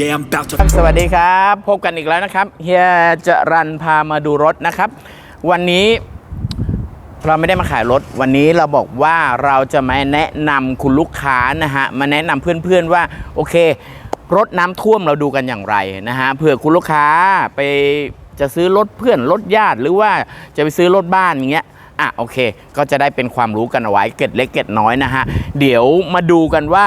Yeah, I'm about to ครับสวัสดีครับ พบกันอีกแล้วนะครับเฮียจะรันพามาดูรถนะครับ วันนี้เราไม่ได้มาขายรถ วันนี้เราบอกว่าเราจะมาแนะนำคุณลูกค้านะฮะมาแนะนำเพื่อนๆว่าโอเค รถน้ำท่วมเราดูกันอย่างไรนะฮะเผื่อคุณลูกค้าไปจะซื้อรถเพื่อนรถญาติหรือว่าจะไปซื้อรถบ้านอย่างเงี้ยอะโอเค ก็จะได้เป็นความรู้กันเอาไว้เกร็ดเล็กเกร็ดน้อยนะฮะเดี๋ยวมาดูกันว่า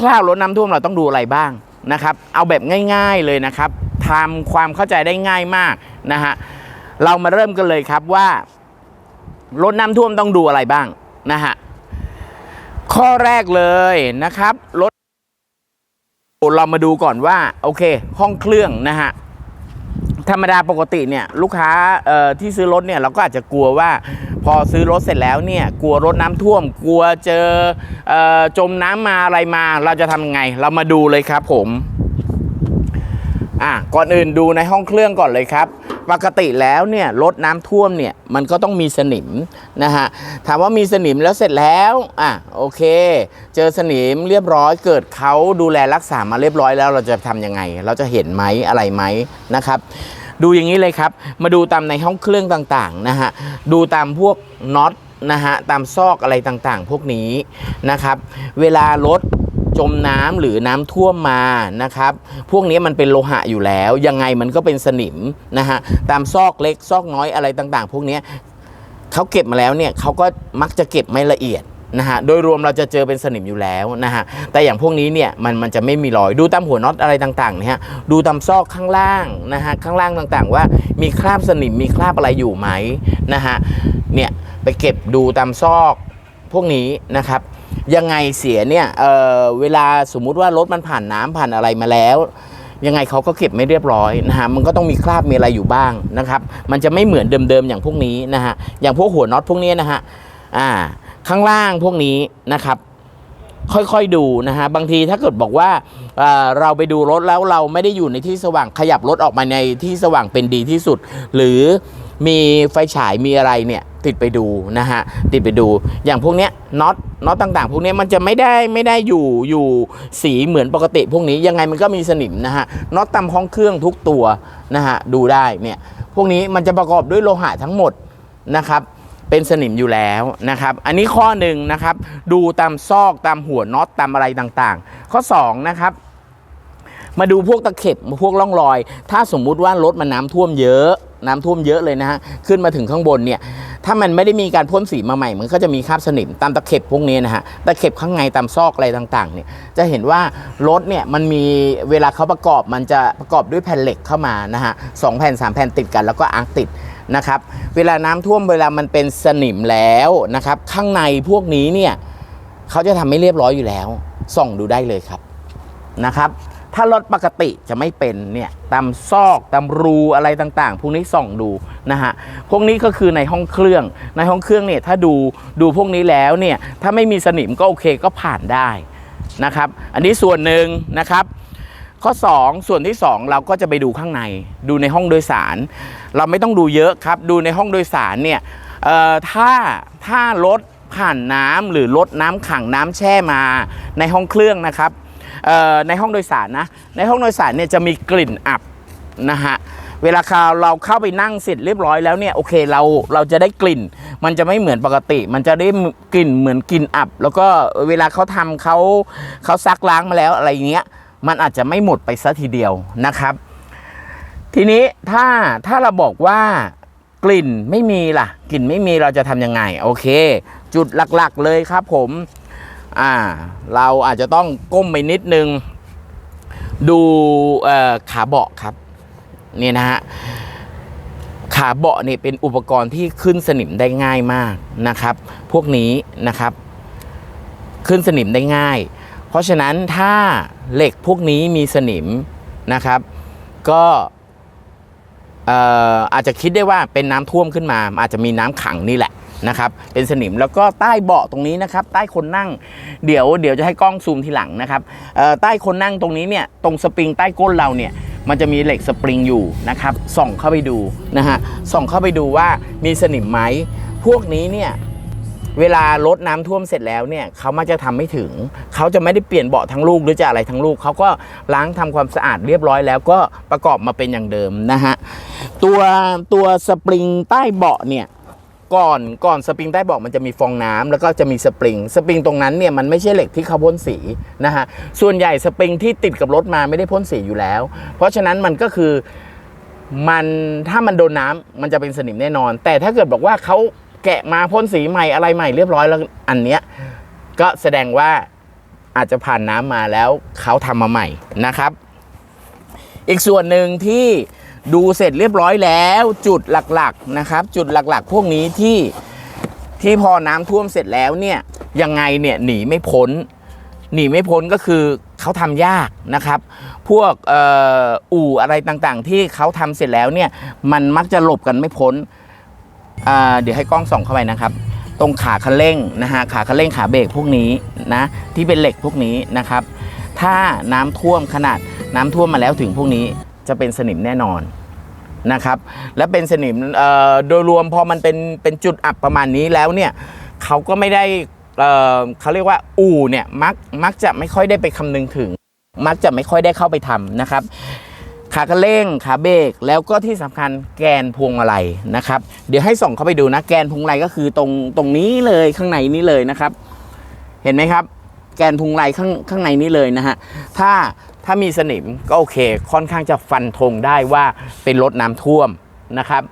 คร่าวๆรถน้ำท่วมเราต้องดูอะไรบ้าง นะครับ เอาแบบง่าย ๆเลยนะครับทำความเข้าใจได้ง่ายมากนะฮะเรามาเริ่มกันเลยครับว่ารถน้ำท่วมต้องดูอะไรบ้างนะฮะข้อแรกเลยนะครับรถเรามาดูก่อนว่าโอเค ห้องเครื่องนะฮะ ธรรมดาปกติเนี่ยลูกค้าที่ซื้อรถเนี่ยเราก็อาจจะกลัวว่า พอซื้อรถเสร็จแล้วเนี่ยกลัวรถน้ำท่วม กลัวเจอเออจมน้ำมาอะไรมา เราจะทำยังไง เรามาดูเลยครับผม อะก่อนอื่นดูในห้องเครื่องก่อนเลยครับ ปกติแล้วเนี่ยรถน้ำท่วมเนี่ยมันก็ต้องมีสนิมนะฮะถามว่ามีสนิมแล้วเสร็จแล้วอะโอเค เจอสนิมเรียบร้อยเกิดเขาดูแลรักษามาเรียบร้อยแล้วเราจะทำยังไง เราจะเห็นไหมอะไรไหมนะครับ ดูอย่างนี้เลยครับ มาดูตามในห้องเครื่องต่างๆนะฮะดูตามพวกน็อตนะฮะตามซอกอะไรต่างๆ พวกนี้นะครับ เวลารถ จมน้ำหรือน้ำท่วมมานะครับ พวกนี้มันเป็นโลหะอยู่แล้ว ยังไงมันก็เป็นสนิมนะฮะตามซอกเล็กซอกน้อยอะไรต่างๆ พวกนี้เขาเก็บมาแล้วเนี่ยเขาก็มักจะเก็บไม่ละเอียดนะฮะโดยรวมเราจะเจอเป็นสนิมอยู่แล้วนะฮะแต่อย่างพวกนี้เนี่ยมันมันจะไม่มีรอยดูตามหัวน็อตอะไรต่างๆเนี่ยฮะดูตามซอกข้างล่างนะฮะข้างล่างต่างๆ ว่ามีคราบสนิมมีคราบอะไรอยู่ไหมนะฮะเนี่ยไปเก็บดูตามซอกพวกนี้นะครับ ยังไงเสียเนี่ยเออเวลาสมมุติว่ารถมันผ่านน้ำผ่านอะไรมาแล้ว ยังไงเขาก็เก็บไม่เรียบร้อยนะฮะมันก็ต้องมีคราบมีอะไรอยู่บ้างนะครับมันจะไม่เหมือนเดิมๆอย่างพวกนี้นะฮะอย่างพวกหัวน็อตพวกนี้นะฮะอ่าข้างล่างพวกนี้นะครับค่อยๆดูนะฮะบางทีถ้าเกิดบอกว่าเเราไปดูรถแล้วเราไม่ได้อยู่ในที่สว่างขยับรถออกมาในที่สว่างเป็นดีที่สุด หรือมีไฟฉายมีอะไรเนี่ยติดไปดูนะฮะติดไปดูอย่างพวกเนี้ยน็อต น็อตต่างๆ พวกนี้มันจะไม่ได้ไม่ได้อยู่อยู่สีเหมือนปกติพวกนี้ยังไงมันก็มีสนิมนะฮะน็อตตามห้องเครื่องทุกตัวนะฮะดูได้เนี่ยพวกนี้มันจะประกอบด้วยโลหะทั้งหมดนะครับเป็นสนิมอยู่แล้วนะครับ อันนี้ข้อหนึ่งนะครับ ดูตามซอกตามหัวน็อตตามอะไรต่างๆ ข้อ2นะครับมาดูพวกตะเข็บพวกร่องรอย ถ้าสมมุติว่ารถมันน้ำท่วมเยอะ น้ำท่วมเยอะเลยนะฮะขึ้นมาถึงข้างบนเนี่ย ถ้ามันไม่ได้มีการพ่นสีมาใหม่ มันก็จะมีคราบสนิมตามตะเข็บพวกนี้นะฮะตะเข็บข้างในตามซอกอะไรต่างๆเนี่ยจะเห็นว่ารถเนี่ยมันมีเวลาเขาประกอบมันจะประกอบด้วยแผ่นเหล็กเข้ามานะฮะสองแผ่นสามแผ่นติดกันแล้วก็อาร์คติดนะครับเวลาน้ำท่วมเวลามันเป็นสนิมแล้วนะครับข้างในพวกนี้เนี่ยเขาจะทำไม่เรียบร้อยอยู่แล้ว ส่องดูได้เลยครับนะครับ ถ้ารถปกติจะไม่เป็นเนี่ยตามซอกตามรูอะไรต่างๆ พวกนี้ส่องดูนะฮะ พวกนี้ก็คือในห้องเครื่อง ในห้องเครื่องเนี่ยถ้าดูดูพวกนี้แล้วเนี่ยถ้าไม่มีสนิมก็โอเคก็ผ่านได้นะครับ อันนี้ส่วนหนึ่งนะครับ ข้อ 2 ส่วนที่ 2 เราก็จะไปดูข้างใน ดูในห้องโดยสาร เราไม่ต้องดูเยอะครับ ดูในห้องโดยสารเนี่ยเอ่อถ้าถ้ารถผ่านน้ำหรือรถน้ำขังน้ำแช่มาในห้องเครื่องนะครับ ในห้องโดยสารนะ ในห้องโดยสารเนี่ยจะมีกลิ่นอับนะฮะเวลาเราเข้าไปนั่งเสร็จเรียบร้อยแล้วเนี่ยโอเคเราเราจะได้กลิ่น มันจะไม่เหมือนปกติ มันจะได้กลิ่นเหมือนกลิ่นอับ แล้วก็เวลาเขาทำเขาเขาซักล้างมาแล้วอะไรเงี้ยมันอาจจะไม่หมดไปซะทีเดียวนะครับ ทีนี้ถ้าถ้าเราบอกว่ากลิ่นไม่มีล่ะ กลิ่นไม่มีเราจะทำยังไง โอเค จุดหลักๆเลยครับผม อ่าเราอาจจะต้องก้มไปนิดนึง ดูขาเบาะครับนี่นะฮะขาเบาะเนี่ยเป็นอุปกรณ์ที่ขึ้นสนิมได้ง่ายมากนะครับ พวกนี้นะครับ ขึ้นสนิมได้ง่าย เพราะฉะนั้นถ้าเหล็กพวกนี้มีสนิมนะครับ ก็เอ่ออาจจะคิดได้ว่าเป็นน้ำท่วมขึ้นมา อาจจะมีน้ำขังนี่แหละ นะครับเป็นสนิมแล้วก็ใต้เบาะตรงนี้นะครับใต้คนนั่ง เดี๋ยวเดี๋ยวจะให้กล้องซูมทีหลังนะครับใต้คนนั่งตรงนี้เนี่ยตรงสปริงใต้ก้นเราเนี่ยมันจะมีเหล็กสปริงอยู่นะครับส่องเข้าไปดูนะฮะส่องเข้าไปดูว่ามีสนิมไหมพวกนี้เนี่ยเวลารดน้ำท่วมเสร็จแล้วเนี่ยเขามักจะทำไม่ถึง เขาจะไม่ได้เปลี่ยนเบาะทั้งลูกหรือจะอะไรทั้งลูกเขาก็ล้างทำความสะอาดเรียบร้อยแล้วก็ประกอบมาเป็นอย่างเดิมนะฮะตัวตัวสปริงใต้เบาะเนี่ย ก่อนก่อนสปริงใต้เบาะมันจะมีฟองน้ำแล้วก็จะมีสปริง สปริงตรงนั้นเนี่ยมันไม่ใช่เหล็กที่เขาพ่นสีนะฮะส่วนใหญ่สปริงที่ติดกับรถมาไม่ได้พ่นสีอยู่แล้ว เพราะฉะนั้นมันก็คือมันถ้ามันโดนน้ำมันจะเป็นสนิมแน่นอน แต่ถ้าเกิดบอกว่าเขาแกะมาพ่นสีใหม่อะไรใหม่เรียบร้อยแล้วอันเนี้ยก็แสดงว่าอาจจะผ่านน้ำมาแล้วเขาทำมาใหม่นะครับ อีกส่วนหนึ่งที่ ดูเสร็จเรียบร้อยแล้วจุดหลักๆนะครับ จุดหลักๆ พวกนี้ที่ที่พอน้ำท่วมเสร็จแล้วเนี่ยยังไงเนี่ยหนีไม่พ้น หนีไม่พ้นก็คือเขาทำยากนะครับ พวกอออู่อะไรต่างๆ ที่เขาทำเสร็จแล้วเนี่ยมันมักจะหลบกันไม่พ้นเดี๋ยวให้กล้องส่องเข้าไปนะครับ ตรงขาคันเร่งนะฮะขาคันเร่งขาเบรกพวกนี้นะที่เป็นเหล็กพวกนี้นะครับ ถ้าน้ำท่วมขนาดน้ำท่วมมาแล้วถึงพวกนี้ จะเป็นสนิมแน่นอนนะครับ และเป็นสนิมโดยรวมพอมันเป็นเป็นจุดอับประมาณนี้แล้วเนี่ยเขาก็ไม่ได้เเขาเรียกว่าอู่เนี่ยมักมักจะไม่ค่อยได้ไปคำนึงถึง มักจะไม่ค่อยได้เข้าไปทำนะครับขากระเร่งขาเบรกแล้วก็ที่สำคัญแกนพวงมาลัยนะครับ เดี๋ยวให้ส่องเข้าไปดูนะ แกนพวงมาลัยก็คือตรงตรงนี้เลยข้างในนี้เลยนะครับ เห็นไหมครับ แกนพวงมาลัยข้างข้างในนี้เลยนะฮะ ถ้าถ้ามีสนิมก็โอเค ค่อนข้างจะฟันธงได้ว่าเป็นรถน้ำท่วมนะครับ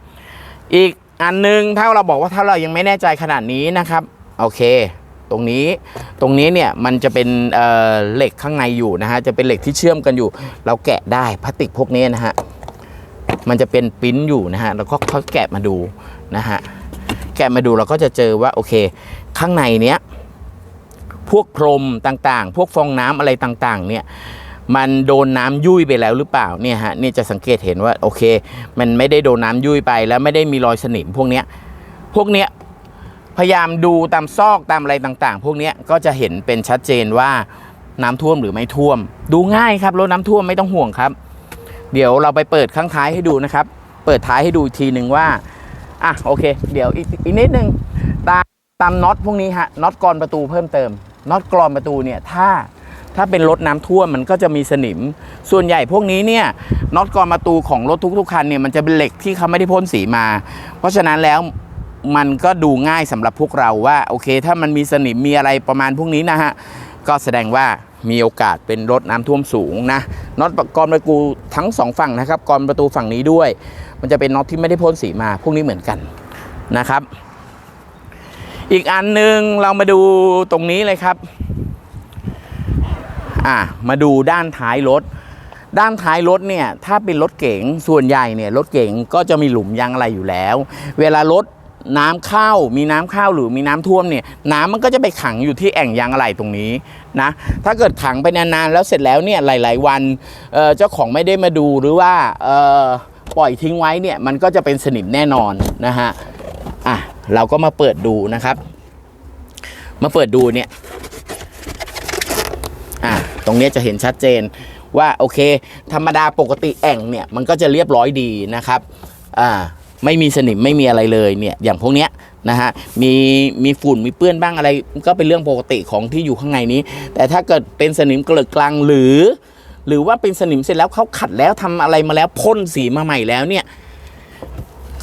อีกอันหนึงถ้าเราบอกว่าถ้าเรายังไม่แน่ใจขนาดนี้นะครับ โอเค ตรงนี้ตรงนี้เนี่ยมันจะเป็นเเหล็กข้างในอยู่นะฮะจะเป็นเหล็กที่เชื่อมกันอยู่ เราแกะได้พลาสติกพวกนี้นะฮะมันจะเป็นปิ้นอยู่นะฮะแล้วก็ค่อยแกะมาดูนะฮะแกะมาดูเราก็จะเจอว่าโอเค ข้างในเนี้ย พวกพรมต่างๆ พวกฟองน้ำอะไรต่างๆ เนี่ยมันโดนน้ำยุ่ยไปแล้วหรือเปล่าเนี่ยฮะเนี่ยจะสังเกตเห็นว่าโอเค มันไม่ได้โดนน้ำยุ่ยไปแล้วไม่ได้มีรอยสนิมพวกเนี้ยพวกเนี้ยพยายามดูตามซอกตามอะไรต่างๆ พวกเนี้ยก็จะเห็นเป็นชัดเจนว่าน้ำท่วมหรือไม่ท่วม ดูง่ายครับรถน้ำท่วมไม่ต้องห่วงครับ เดี๋ยวเราไปเปิดข้างท้ายให้ดูนะครับ เปิดท้ายให้ดูทีหนึ่งว่าอะโอเค เดี๋ยวอีกอีกนิดนึงตามตามน็อตพวกนี้ฮะน็อตกรอนประตูเพิ่มเติม น็อตกรอนประตูเนี่ยถ้าถ้าเป็นรถน้ำท่วมมันก็จะมีสนิม ส่วนใหญ่พวกนี้เนี่ยน็อตกรอนประตูของรถทุกๆคันเนี่ยมันจะเป็นเหล็กที่เขาไม่ได้พ่นสีมา เพราะฉะนั้นแล้วมันก็ดูง่ายสำหรับพวกเราว่าโอเค ถ้ามันมีสนิมมีอะไรประมาณพวกนี้นะฮะก็แสดงว่ามีโอกาสเป็นรถน้ำท่วมสูงนะน็อตกรอนประตูทั้งสองฝั่งนะครับกรอนประตูฝั่งนี้ด้วย มันจะเป็นน็อตที่ไม่ได้พ่นสีมาพวกนี้เหมือนกันนะครับ อีกอันหนึ่งเรามาดูตรงนี้เลยครับ อะมาดูด้านท้ายรถ ด้านท้ายรถเนี่ย ถ้าเป็นรถเก๋งส่วนใหญ่เนี่ยรถเก๋งก็จะมีหลุมยางอะไรอยู่แล้ว เวลารถน้ำเข้ามีน้ำเข้าหรือมีน้ำท่วมเนี่ยน้ำมันก็จะไปขังอยู่ที่แอ่งยางอะไรตรงนี้นะถ้าเกิดขังไปนานๆแล้วเสร็จแล้วเนี่ยหลาย ๆ วันเเจ้าของไม่ได้มาดูหรือว่าปล่อยทิ้งไว้เนี่ยมันก็จะเป็นสนิมแน่นอนนะฮะ เราก็มาเปิดดูนะครับ มาเปิดดูเนี่ยอะตรงนี้จะเห็นชัดเจนว่าโอเค ธรรมดาปกติแอ่งเนี่ยมันก็จะเรียบร้อยดีนะครับอ่าไม่มีสนิมไม่มีอะไรเลยเนี่ยอย่างพวกเนี้ยนะฮะมีมีฝุ่นมีเปื้อนบ้างอะไร ก็เป็นเรื่องปกติของที่อยู่ข้างในนี้ แต่ถ้าเกิดเป็นสนิมเกลือกกลางหรือ หรือว่าเป็นสนิมเสร็จแล้วเขาขัดแล้วทำอะไรมาแล้วพ่นสีมาใหม่แล้วเนี่ย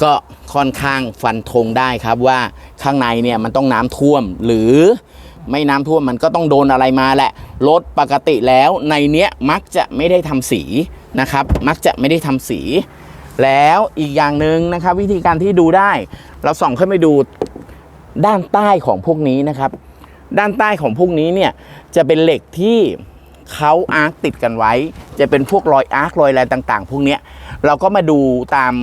ก็ค่อนข้างฟันธงได้ครับว่าข้างในเนี่ยมันต้องน้ำท่วมหรือไม่น้ำท่วมมันก็ต้องโดนอะไรมาแหละรถปกติแล้วในเนี้ยมักจะไม่ได้ทำสีนะครับ มักจะไม่ได้ทำสี แล้วอีกอย่างหนึ่งนะครับ วิธีการที่ดูได้ เราส่องขึ้นไปดูด้านใต้ของพวกนี้นะครับ ด้านใต้ของพวกนี้เนี่ยจะเป็นเหล็กที่เขาอาร์คติดกันไว้ จะเป็นพวกรอยอาร์ครอยอะไรต่าง ๆ พวกเนี้ยเราก็มาดูตาม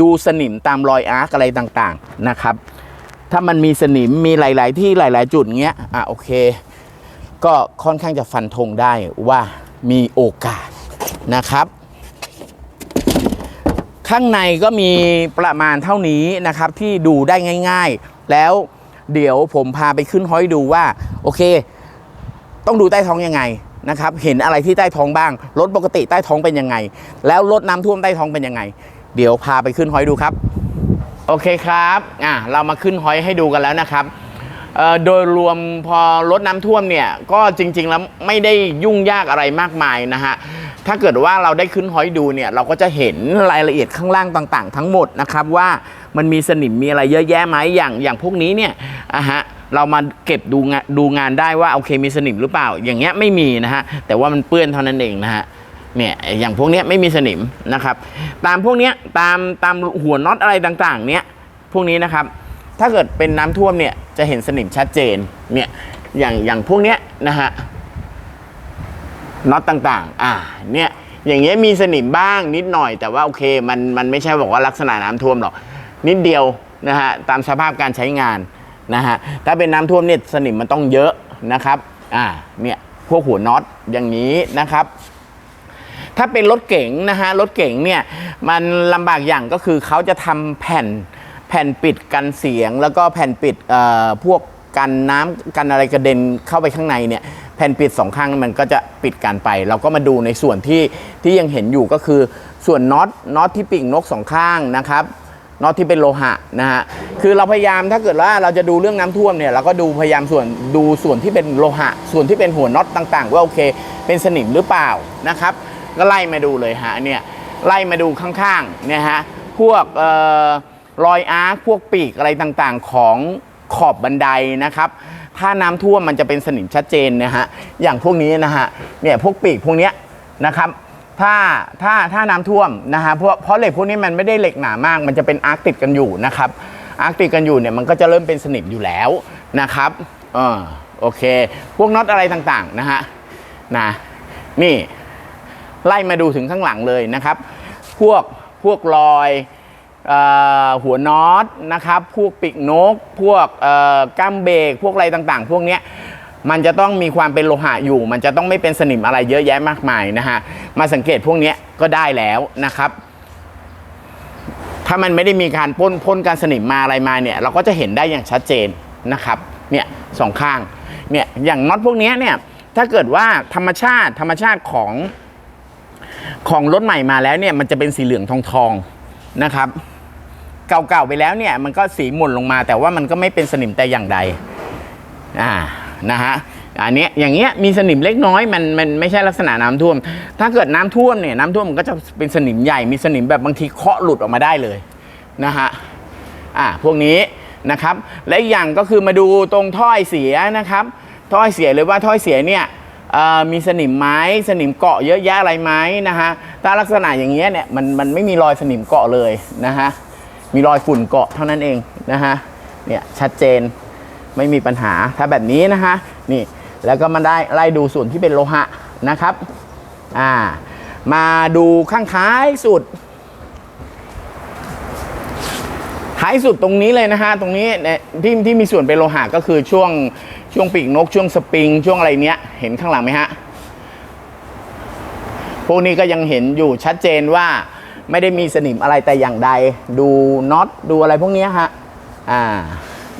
ดูสนิมตามรอยอาร์กอะไรต่างๆนะครับ ถ้ามันมีสนิมมีหลาย ๆ ที่หลาย ๆ จุดเงี้ยอะโอเค ก็ค่อนข้างจะฟันธงได้ว่ามีโอกาสนะครับ ข้างในก็มีประมาณเท่านี้นะครับที่ดูได้ง่าย ๆ แล้วเดี๋ยวผมพาไปขึ้นห้อยดูว่า โอเค ต้องดูใต้ท้องยังไงนะครับ เห็นอะไรที่ใต้ท้องบ้าง รถปกติใต้ท้องเป็นยังไง แล้วรถน้ำท่วมใต้ท้องเป็นยังไง เดี๋ยวพาไปขึ้นหอยดูครับ โอเคครับอะเรามาขึ้นหอยให้ดูกันแล้วนะครับโดยรวมพอรถน้ำท่วมเนี่ยก็จริง ๆ แล้วไม่ได้ยุ่งยากอะไรมากมายนะฮะถ้าเกิดว่าเราได้ขึ้นหอยดูเนี่ยเราก็จะเห็นรายละเอียดข้างล่างต่าง ๆ ทั้งหมดนะครับว่ามันมีสนิมมีอะไรเยอะแยะไหมอย่างอย่างพวกนี้เนี่ยอะฮะเรามาเก็บดูงานดูงานได้ว่าโอเคมีสนิมหรือเปล่า อย่างเงี้ยไม่มีนะฮะแต่ว่ามันเปื้อนเท่านั้นเองนะฮะ เนี่ยอย่างพวกนี้ไม่มีสนิมนะครับ ตามพวกนี้ตามตามหัวน็อตอะไรต่างๆ เนี้ยพวกนี้นะครับ ถ้าเกิดเป็นน้ำท่วมเนี่ยจะเห็นสนิมชัดเจนเนี่ยอย่างอย่างพวกเนี้ยนะฮะน็อตต่างๆ อ่าเนี่ยอย่างเงี้ยมีสนิมบ้างนิดหน่อย แต่ว่าโอเคมันมันไม่ใช่บอกว่าลักษณะน้ำท่วมหรอกนิดเดียวนะฮะตามสภาพการใช้งานนะฮะถ้าเป็นน้ำท่วมเนี่ยสนิมมันต้องเยอะนะครับอ่าเนี่ยพวกหัวน็อตอย่างนี้นะครับ ถ้าเป็นรถเก๋งนะฮะรถเก๋งเนี่ยมันลำบากอย่างก็คือเขาจะทำแผ่นแผ่นปิดกันเสียง แล้วก็แผ่นปิดพวกกันน้ำกันอะไรกระเด็นเข้าไปข้างในเนี่ยแผ่นปิดสองข้างมันก็จะปิดกันไป เราก็มาดูในส่วนที่ที่ยังเห็นอยู่ก็คือส่วนน็อตน็อตที่ปีกนกสองข้างนะครับน็อตที่เป็นโลหะนะฮะคือเราพยายามถ้าเกิดว่าเราจะดูเรื่องน้ำท่วมเนี่ยเราก็ดูพยายามส่วนดูส่วนที่เป็นโลหะ ส่วนที่เป็นหัวน็อตต่าง ๆ ว่าโอเค เป็นสนิมหรือเปล่านะครับ ก็ไล่มาดูเลยฮะเนี่ยไล่มาดูข้างๆเนี่ยฮะพวกออรอยอาร์คพวกปีกอะไรต่างๆของขอบบันไดนะครับ ถ้าน้ำท่วมมันจะเป็นสนิมชัดเจนนะฮะอย่างพวกนี้นะฮะเนี่ยพวกปีกพวกเนี้ยนะครับถ้าถ้าถ้าน้ำท่วมนะฮะเพราะเพราะเหล็กพวกนี้มันไม่ได้เหล็กหนามาก มันจะเป็นอาร์คติดกันอยู่นะครับอาร์คติดกันอยู่เนี่ยมันก็จะเริ่มเป็นสนิมอยู่แล้วนะครับเออโอเค พวกน็อตอะไรต่างๆนะฮะนะนี่ ไล่มาดูถึงข้างหลังเลยนะครับ พวกพวกรอยออหัวน็อตนะครับ พวกปีกนก พวกก้ามเบรกพวกอะไรต่างๆ พวกเนี้ยมันจะต้องมีความเป็นโลหะอยู่ มันจะต้องไม่เป็นสนิมอะไรเยอะแยะมากมายนะฮะ มาสังเกตพวกนี้ก็ได้แล้วนะครับ ถ้ามันไม่ได้มีการพ่นพ่นการสนิมมาอะไรมาเนี่ย เราก็จะเห็นได้อย่างชัดเจนนะครับ เนี่ยสองข้าง เนี่ยอย่างน็อตพวกนี้เนี่ย ถ้าเกิดว่าธรรมชาติธรรมชาติของ ของรถใหม่มาแล้วเนี่ยมันจะเป็นสีเหลืองทองทองนะครับ เก่าๆไปแล้วเนี่ยมันก็สีหม่นลงมา แต่ว่ามันก็ไม่เป็นสนิมแต่อย่างใดอ่านะฮะอันเนี้ยอย่างเงี้ยมีสนิมเล็กน้อยมันมันไม่ใช่ลักษณะน้ำท่วม ถ้าเกิดน้ำท่วมเนี่ยน้ำท่วมมันก็จะเป็นสนิมใหญ่มีสนิมแบบบางทีเคาะหลุดออกมาได้เลยนะฮะอ่าพวกนี้นะครับ และอีกอย่างก็คือมาดูตรงถ้อยเสียนะครับถ้อยเสียเลยว่าถ้อยเสียเนี่ย มีสนิมไหม้สนิมเกาะเยอะแยะอะไรไหมนะฮะถ้าลักษณะอย่างเงี้ยเนี่ยมันมันไม่มีรอยสนิมเกาะเลยนะฮะมีรอยฝุ่นเกาะเท่านั้นเองนะฮะเนี่ยชัดเจนไม่มีปัญหาถ้าแบบนี้นะฮะนี่แล้วก็มาได้ไล่ดูส่วนที่เป็นโลหะนะครับอ่ามาดูข้างท้ายสุด ท้ายสุดตรงนี้เลยนะฮะตรงนี้เนี่ยที่ที่มีส่วนเป็นโลหะก็คือช่วง ช่วงปีกนกช่วงสปริง ช่วงอะไรเนี้ย เห็นข้างหลังไหมฮะ พวกนี้ก็ยังเห็นอยู่ชัดเจนว่าไม่ได้มีสนิมอะไรแต่อย่างใด ดูน็อตดูอะไรพวกเนี้ยฮะ อ่า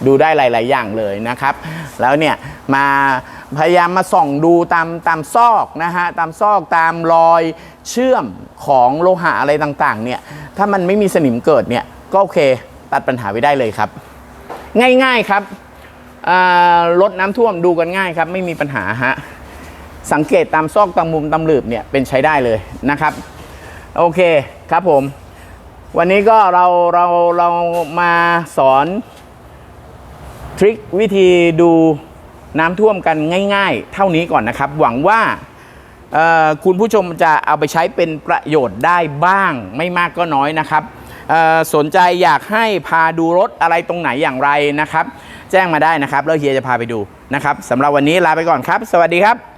ดูได้หลาย ๆ อย่างเลยนะครับ แล้วเนี่ยมาพยายามมาส่องดูตามตามซอกนะฮะ ตามซอกตามรอยเชื่อมของโลหะอะไรต่าง ๆ เนี่ย ถ้ามันไม่มีสนิมเกิดเนี่ย ก็โอเค ตัดปัญหาไว้ได้เลยครับ ง่าย ๆ ครับ รถน้ำท่วมดูกันง่ายครับ ไม่มีปัญหาฮะสังเกตตามซอกตามมุมตามหลืบเนี่ยเป็นใช้ได้เลยนะครับ โอเคครับผม วันนี้ก็เราเราเรามาสอนทริควิธีดูน้ำท่วมกันง่าย ๆ เท่านี้ก่อนนะครับ หวังว่าคุณผู้ชมจะเอาไปใช้เป็นประโยชน์ได้บ้าง ไม่มากก็น้อยนะครับสนใจอยากให้พาดูรถอะไรตรงไหนอย่างไรนะครับ แจ้งมาได้นะครับแล้วเฮียจะพาไปดูนะครับสำหรับวันนี้ลาไปก่อนครับ สวัสดีครับ